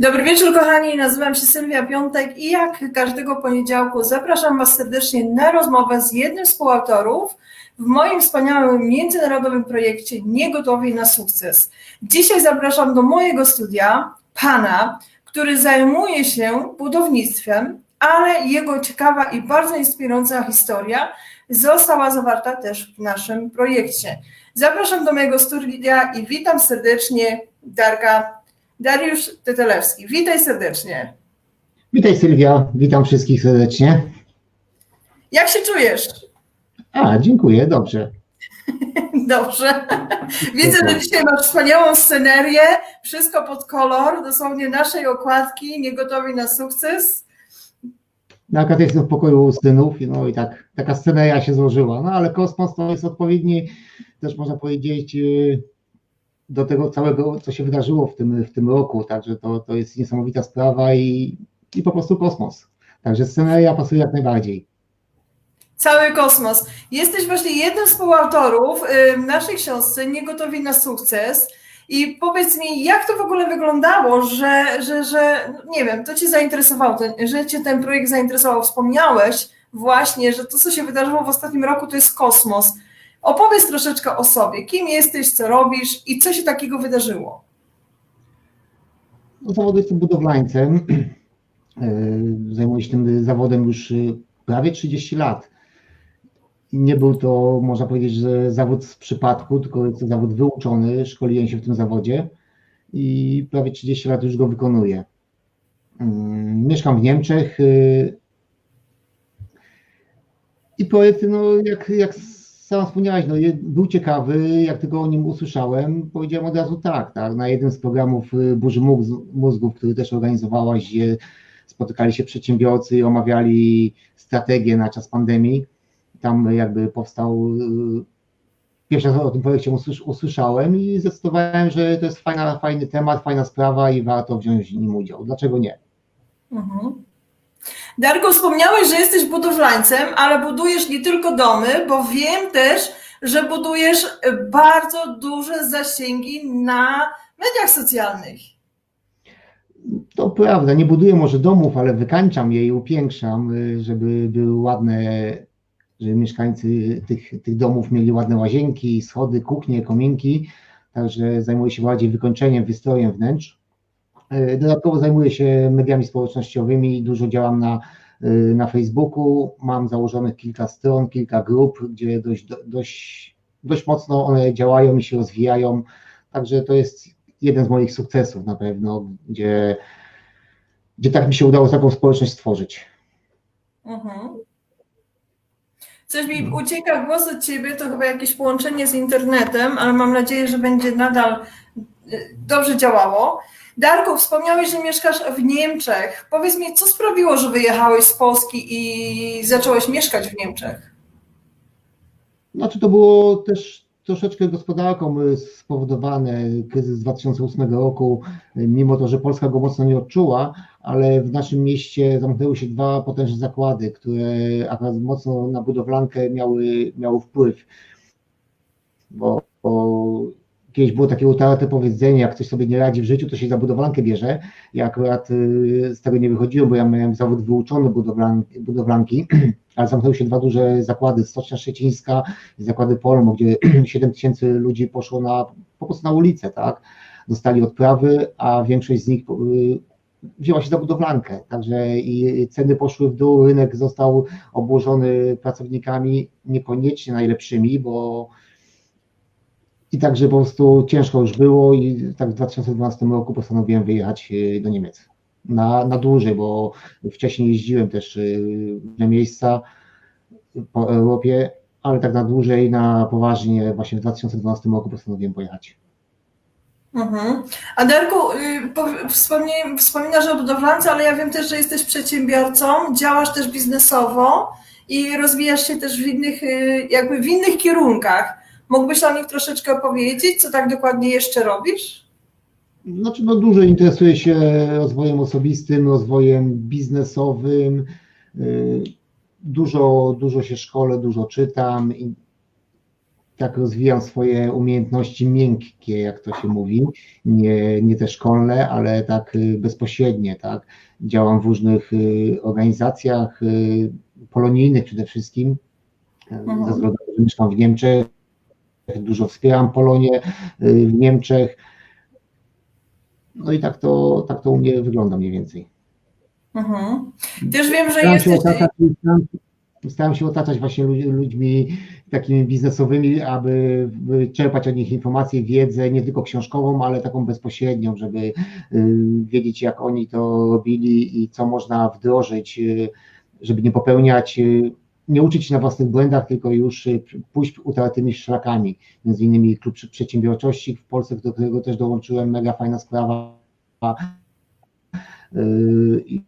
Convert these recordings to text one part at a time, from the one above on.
Dobry wieczór, kochani. Nazywam się Sylwia Piątek i jak każdego poniedziałku zapraszam Was serdecznie na rozmowę z jednym z współautorów w moim wspaniałym międzynarodowym projekcie Niegotowi na sukces. Dzisiaj zapraszam do mojego studia pana, który zajmuje się budownictwem, ale jego ciekawa i bardzo inspirująca historia została zawarta też w naszym projekcie. Zapraszam do mojego studia i witam serdecznie Darka Dariusz Tetelewski. Witaj serdecznie. Witaj Sylwia, witam wszystkich serdecznie. Jak się czujesz? A, dziękuję, dobrze. Dobrze. Widzę, że dzisiaj masz wspaniałą scenerię, wszystko pod kolor, dosłownie naszej okładki, niegotowi na sukces. No, akurat jestem w pokoju u synów, no i tak, taka sceneria się złożyła. No ale kosmos to jest odpowiedni, też można powiedzieć, yy, do tego całego, co się wydarzyło w tym, w tym roku. Także to, to jest niesamowita sprawa i, i po prostu kosmos. Także sceneria pasuje jak najbardziej. Cały kosmos. Jesteś właśnie jednym z współautorów y, naszej książce Niegotowi na sukces. I powiedz mi, jak to w ogóle wyglądało, że, że, że nie wiem, to Cię zainteresowało, że Cię ten projekt zainteresował. Wspomniałeś właśnie, że to, co się wydarzyło w ostatnim roku, to jest kosmos. Opowiedz troszeczkę o sobie. Kim jesteś, co robisz i co się takiego wydarzyło? No, zawodu jestem budowlańcem. Yy, Zajmuję się tym zawodem już yy, prawie 30 lat. Nie był to, można powiedzieć, że zawód z przypadku, tylko jest to zawód wyuczony. Szkoliłem się w tym zawodzie i prawie 30 lat już go wykonuję. Yy, Mieszkam w Niemczech yy, i projekt, no jak, jak sama wspomniałaś, no, był ciekawy, jak tylko o nim usłyszałem, powiedziałem od razu tak, tak, na jednym z programów y, Burzy Mózg- Mózgów, który też organizowałaś, gdzie spotykali się przedsiębiorcy i omawiali strategię na czas pandemii. Tam jakby powstał, y, pierwszy raz o tym projekcie usłysz- usłyszałem i zdecydowałem, że to jest fajna, fajny temat, fajna sprawa i warto wziąć w nim udział. Dlaczego nie? Mhm. Darku, wspomniałeś, że jesteś budowlańcem, ale budujesz nie tylko domy, bo wiem też, że budujesz bardzo duże zasięgi na mediach socjalnych. To prawda, nie buduję może domów, ale wykańczam je i upiększam, y, żeby były ładne, żeby mieszkańcy tych, tych domów mieli ładne łazienki, schody, kuchnie, kominki. Także zajmuję się bardziej wykończeniem, wystrojem wnętrz. Y, Dodatkowo zajmuję się mediami społecznościowymi, dużo działam na, y, na Facebooku. Mam założonych kilka stron, kilka grup, gdzie dość, dość, dość mocno one działają i się rozwijają. Także to jest jeden z moich sukcesów na pewno, gdzie, gdzie tak mi się udało taką społeczność stworzyć. Mhm. Coś mi ucieka głos od ciebie, to chyba jakieś połączenie z internetem, ale mam nadzieję, że będzie nadal dobrze działało. Darku, wspomniałeś, że mieszkasz w Niemczech. Powiedz mi, co sprawiło, że wyjechałeś z Polski i zacząłeś mieszkać w Niemczech? Znaczy to było też troszeczkę gospodarką y, spowodowane, kryzys 2008 roku, y, mimo to, że Polska go mocno nie odczuła, ale w naszym mieście zamknęły się dwa potężne zakłady, które akurat mocno na budowlankę miały, miały wpływ, bo, bo kiedyś było takie utarte powiedzenie, jak ktoś sobie nie radzi w życiu, to się za budowlankę bierze. Ja akurat y, z tego nie wychodziłem, bo ja miałem zawód wyuczony budowlan, budowlanki, ale zamknęły się dwa duże zakłady, Stocznia Szczecińska i zakłady Polmo, gdzie 7 tysięcy ludzi poszło na, po prostu na ulicę, tak? Dostali odprawy, a większość z nich y, wzięła się za budowlankę, także i ceny poszły w dół, rynek został obłożony pracownikami niekoniecznie najlepszymi, bo i także po prostu ciężko już było i tak w 2012 roku postanowiłem wyjechać y, do Niemiec na, na dłużej, bo wcześniej jeździłem też w różne miejsca po Europie, ale tak na dłużej, na poważnie właśnie w 2012 roku postanowiłem pojechać. Mhm. A Darku, y, wspominasz o budowlance, ale ja wiem też, że jesteś przedsiębiorcą, działasz też biznesowo i rozwijasz się też w innych, y, jakby w innych kierunkach. Mógłbyś o nich troszeczkę opowiedzieć, co tak dokładnie jeszcze robisz? Znaczy, no dużo interesuję się rozwojem osobistym, rozwojem biznesowym, y, dużo, dużo się szkolę, dużo czytam i tak rozwijam swoje umiejętności miękkie, jak to się mówi, nie, nie te szkolne, ale tak y, bezpośrednie, tak. Działam w różnych y, organizacjach polonijnych przede wszystkim, Mhm. że mieszkam w Niemczech, dużo wspieram Polonię y, w Niemczech. No i tak to, tak to u mnie wygląda mniej więcej. Mhm. Też wiem, że Staram się, jesteś... otaczać, staram, staram się otaczać właśnie ludźmi takimi biznesowymi, aby by czerpać od nich informacje, wiedzę, nie tylko książkową, ale taką bezpośrednią, żeby y, wiedzieć, jak oni to robili i co można wdrożyć, y, żeby nie popełniać, nie uczyć się na własnych błędach, tylko już y, pójść utartymi szlakami. Między innymi Klub Przedsiębiorczości w Polsce, do którego też dołączyłem, mega fajna sprawa. Y, i-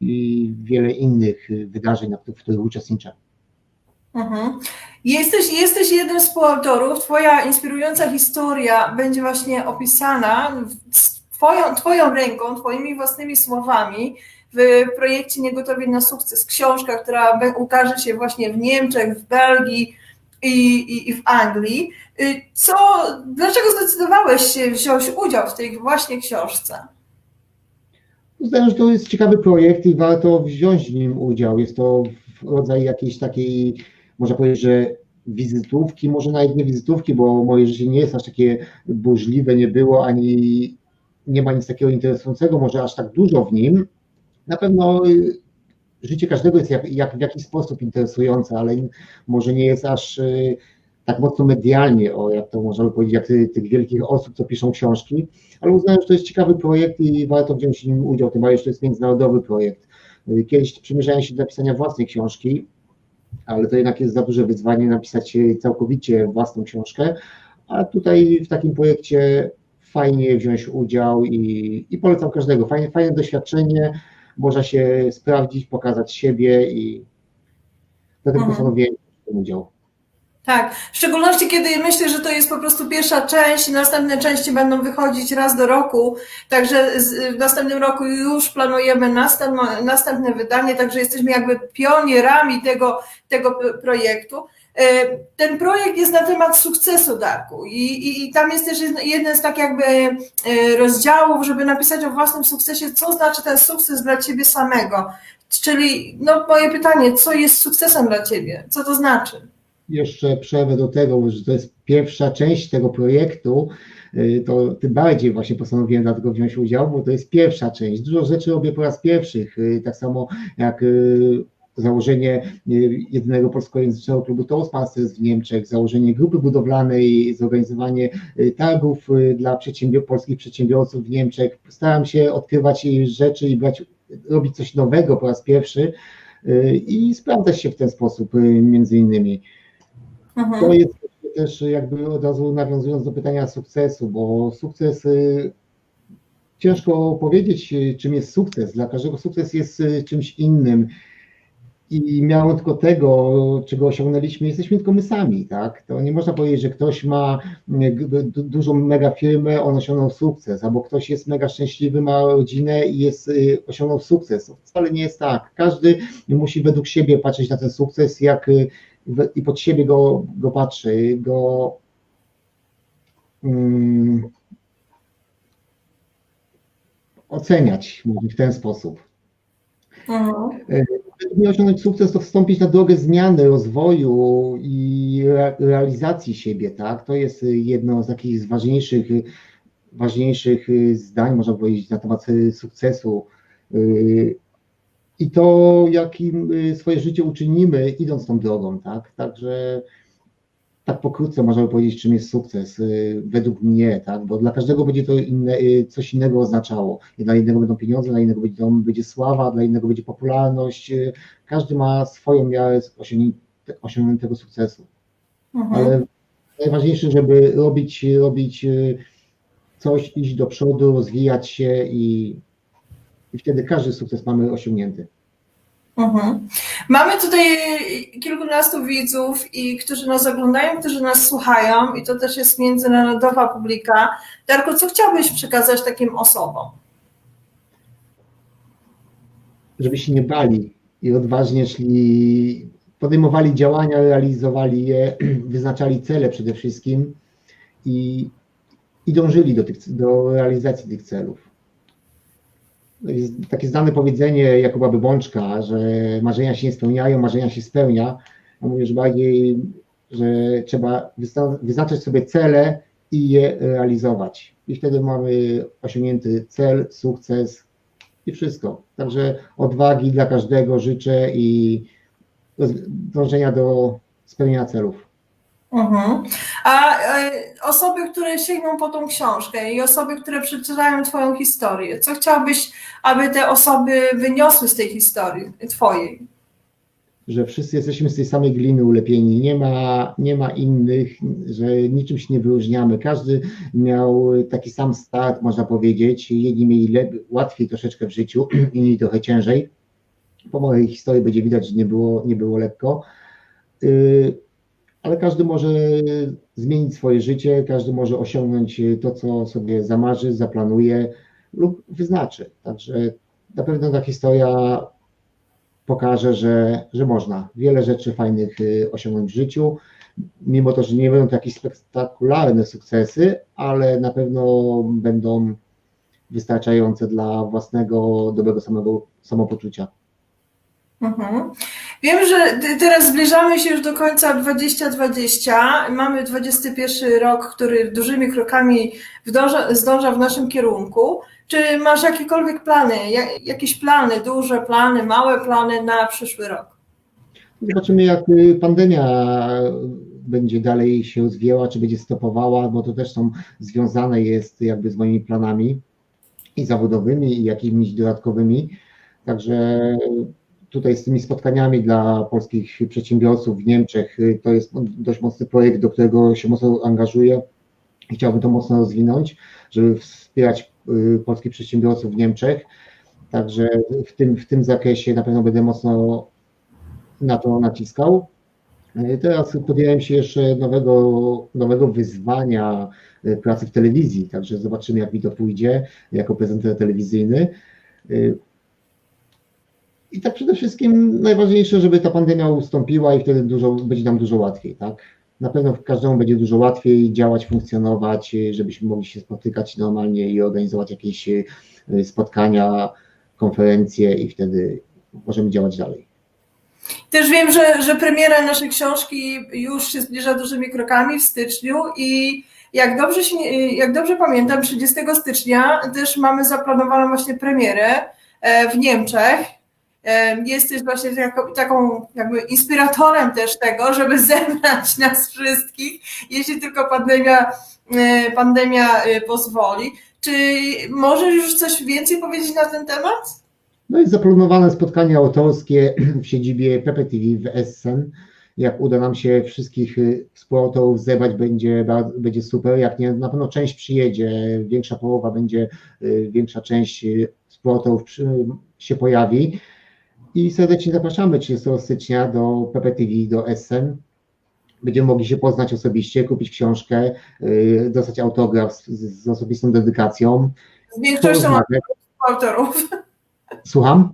i wiele innych y, wydarzeń, w których uczestniczę. Mhm. Jesteś, jesteś jednym z współautorów. Twoja inspirująca historia będzie właśnie opisana twoją, twoją ręką, Twoimi własnymi słowami w projekcie Niegotowi na sukces. Książka, która ukaże się właśnie w Niemczech, w Belgii i, i, i w Anglii. Y, Co, dlaczego zdecydowałeś się wziąć udział w tej właśnie książce? Uznałem, że to jest ciekawy projekt i warto wziąć w nim udział. Jest to rodzaj jakiejś takiej, można powiedzieć, że wizytówki, może nawet nie wizytówki, bo moje życie nie jest aż takie burzliwe, nie było, ani nie ma nic takiego interesującego, może aż tak dużo w nim. Na pewno y, życie każdego jest jak, jak w jakiś sposób interesujące, ale może nie jest aż y, tak mocno medialnie, o jak to można powiedzieć, jak ty, tych wielkich osób, co piszą książki, ale uznałem, że to jest ciekawy projekt i warto wziąć w nim udział, tym bardziej, że to jest międzynarodowy projekt. Y, Kiedyś przymierzałem się do napisania własnej książki, ale to jednak jest za duże wyzwanie napisać całkowicie własną książkę, a tutaj w takim projekcie fajnie wziąć udział i, i polecam każdego. Fajne, fajne doświadczenie, można się sprawdzić, pokazać siebie i dlatego Mhm. postanowiłem wziąć udział. Tak, w szczególności kiedy myślę, że to jest po prostu pierwsza część i następne części będą wychodzić raz do roku, także w następnym roku już planujemy następne, następne wydanie, także jesteśmy jakby pionierami tego, tego projektu. E, Ten projekt jest na temat sukcesu Darku i, i, i tam jest też jeden- z tak jakby e, rozdziałów, żeby napisać o własnym sukcesie, co znaczy ten sukces dla Ciebie samego. Czyli no moje pytanie, co jest sukcesem dla Ciebie? Co to znaczy? jeszcze przerwę do tego, że to jest pierwsza część tego projektu, y, to tym bardziej właśnie postanowiłem dlatego wziąć udział, bo to jest pierwsza część. Dużo rzeczy robię po raz pierwszy, tak samo jak założenie y, jedynego polskojęzycznego klubu Toastmasters w Niemczech, założenie grupy budowlanej, zorganizowanie y, targów y, dla przedsiębior- polskich przedsiębiorców w Niemczech. Staram się odkrywać rzeczy i brać, robić coś nowego po raz pierwszy i sprawdzać się w ten sposób między innymi. Mhm. To jest też jakby od razu nawiązując do pytania sukcesu, bo sukces ciężko powiedzieć, czym jest sukces. Dla każdego sukces jest czymś innym. I miałem tylko tego, czego osiągnęliśmy, jesteśmy tylko my sami, tak? To nie można powiedzieć, że ktoś ma y, dużą mega firmę, on osiągnął sukces, albo ktoś jest mega szczęśliwy, ma rodzinę i jest, y, osiągnął sukces. Wcale nie jest tak. Każdy musi według siebie patrzeć na ten sukces, jak y, i pod siebie go, go patrzy, go mm, oceniać w ten sposób. Mhm. Żeby osiągnąć sukces, to wstąpić na drogę zmiany, rozwoju i re, realizacji siebie, tak? To jest jedno z takich z ważniejszych, ważniejszych zdań, można powiedzieć, na temat sukcesu. I to, jakim swoje życie uczynimy, idąc tą drogą, tak? Także tak pokrótce można by powiedzieć, czym jest sukces, y, według mnie, tak? Bo dla każdego będzie to inne, y, coś innego oznaczało. Dla jednego będą pieniądze, dla innego będzie, będzie sława, dla innego będzie popularność. y, Każdy ma swoją miarę osiągnięte- osiągniętego sukcesu. Mhm. Ale najważniejsze, żeby robić, robić coś, iść do przodu, rozwijać się i, i wtedy każdy sukces mamy osiągnięty. Mhm. Mamy tutaj kilkunastu widzów, i którzy nas oglądają, którzy nas słuchają, i to też jest międzynarodowa publika. Darku, co chciałbyś przekazać takim osobom? żeby się nie bali i odważnie szli podejmowali działania, realizowali je, wyznaczali cele przede wszystkim i, i dążyli do, tych, do realizacji tych celów. Takie znane powiedzenie Jakuba Bybączka, że marzenia się nie spełniają, marzenia się spełnia. Ja mówię, że bardziej, że trzeba wyznaczać sobie cele i je realizować. I wtedy mamy osiągnięty cel, sukces i wszystko. Także odwagi dla każdego życzę i dążenia do spełnienia celów. Mhm. A e, osoby, które sięgną po tą książkę i osoby, które przeczytają Twoją historię, co chciałbyś, aby te osoby wyniosły z tej historii Twojej? Że wszyscy jesteśmy z tej samej gliny ulepieni. Nie ma, nie ma innych, że niczym się nie wyróżniamy. Każdy miał taki sam start, można powiedzieć. Jedni mieli łatwiej troszeczkę w życiu, inni trochę ciężej. Po mojej historii będzie widać, że nie było, nie było lekko. Y, ale każdy może zmienić swoje życie, każdy może osiągnąć to, co sobie zamarzy, zaplanuje lub wyznaczy. Także na pewno ta historia pokaże, że, że można wiele rzeczy fajnych y, osiągnąć w życiu, mimo to, że nie będą to jakieś spektakularne sukcesy, ale na pewno będą wystarczające dla własnego dobrego samego samopoczucia. Mhm. Wiem, że teraz zbliżamy się już do końca 2020. Mamy 21 rok, który dużymi krokami wdąża, zdąża w naszym kierunku. Czy masz jakiekolwiek plany, jakieś plany, duże plany, małe plany na przyszły rok? Zobaczymy, jak y, pandemia będzie dalej się rozwijała, czy będzie stopowała, bo to też są związane jest jakby z moimi planami i zawodowymi, i jakimiś dodatkowymi. Także tutaj z tymi spotkaniami dla polskich przedsiębiorców w Niemczech. Y, to jest dość mocny projekt, do którego się mocno angażuję i chciałbym to mocno rozwinąć, żeby wspierać y, polskich przedsiębiorców w Niemczech. Także w tym, w tym zakresie na pewno będę mocno na to naciskał. Y, teraz podjąłem się jeszcze nowego, nowego wyzwania pracy w telewizji, także zobaczymy, jak mi to pójdzie jako prezenter telewizyjny. I tak przede wszystkim najważniejsze, żeby ta pandemia ustąpiła i wtedy dużo, będzie nam dużo łatwiej, tak? Na pewno każdemu będzie dużo łatwiej działać, funkcjonować, żebyśmy mogli się spotykać normalnie i organizować jakieś y, spotkania, konferencje i wtedy możemy działać dalej. Też wiem, że, że premiera naszej książki już się zbliża dużymi krokami w styczniu i jak dobrze, się, jak dobrze pamiętam, 30 stycznia też mamy zaplanowaną właśnie premierę e, w Niemczech jesteś właśnie taką jakby inspiratorem też tego, żeby zebrać nas wszystkich, jeśli tylko pandemia, e, pandemia e, pozwoli. Czy możesz już coś więcej powiedzieć na ten temat? No jest zaplanowane spotkanie autorskie w siedzibie Pepe TV w Essen. Jak uda nam się wszystkich e, współautorów zebrać, będzie, będzie super. Jak nie, na pewno część przyjedzie, większa połowa będzie, większa część współautorów się pojawi i serdecznie zapraszamy 30 stycznia do PPTV, do SM. Będziemy mogli się poznać osobiście, kupić książkę, yy, dostać autograf z, z osobistą dedykacją. Z większością współautorów. Słucham?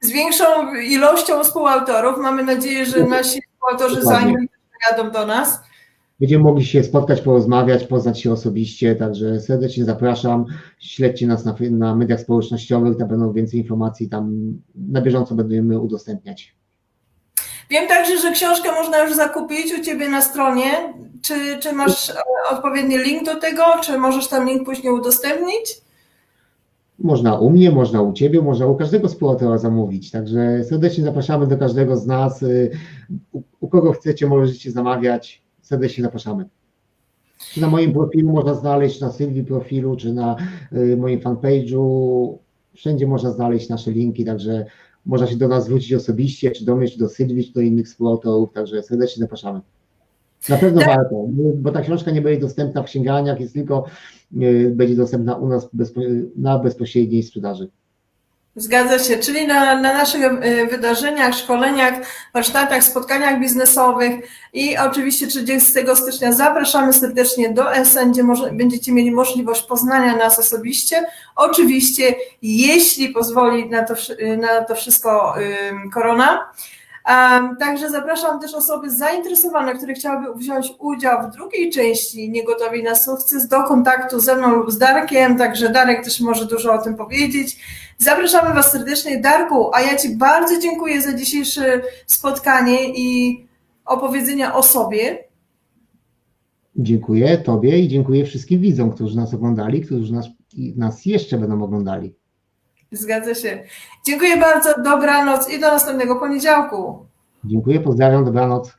Z większą ilością współautorów. Mamy nadzieję, że nasi współautorzy zanim jadą do nas. Będziemy mogli się spotkać, porozmawiać, poznać się osobiście, także serdecznie zapraszam. Śledźcie nas na, na mediach społecznościowych, tam będą więcej informacji, tam na bieżąco będziemy udostępniać. Wiem także, że książkę można już zakupić u Ciebie na stronie. Czy, czy masz odpowiedni link do tego? Czy możesz tam link później udostępnić? Można u mnie, można u Ciebie, można u każdego współautora zamówić. Także serdecznie zapraszamy do każdego z nas. U, u kogo chcecie, możecie zamawiać serdecznie zapraszamy. Czy na moim profilu można znaleźć, na Sylwii profilu, czy na y, moim fanpage'u. Wszędzie można znaleźć nasze linki, także można się do nas zwrócić osobiście, czy do mnie, czy do Sylwii, czy do innych współautorów, także serdecznie zapraszamy. Na pewno tak. warto, bo ta książka nie będzie dostępna w księgarniach, jest tylko, y, będzie dostępna u nas bezpo, na bezpośredniej sprzedaży. Zgadza się, czyli na, na naszych e, wydarzeniach, szkoleniach, warsztatach, spotkaniach biznesowych i oczywiście 30 stycznia zapraszamy serdecznie do SN, gdzie może, będziecie mieli możliwość poznania nas osobiście. Oczywiście, jeśli pozwoli na to, na to wszystko korona. Także zapraszam też osoby zainteresowane, które chciałyby wziąć udział w drugiej części Niegotowi na sukces do kontaktu ze mną lub z Darkiem, także Darek też może dużo o tym powiedzieć. Zapraszamy Was serdecznie. Darku, a ja Ci bardzo dziękuję za dzisiejsze spotkanie i opowiedzenia o sobie. Dziękuję Tobie i dziękuję wszystkim widzom, którzy nas oglądali, którzy nas, nas jeszcze będą oglądali. Zgadza się. Dziękuję bardzo, dobranoc i do następnego poniedziałku. Dziękuję, pozdrawiam, dobranoc.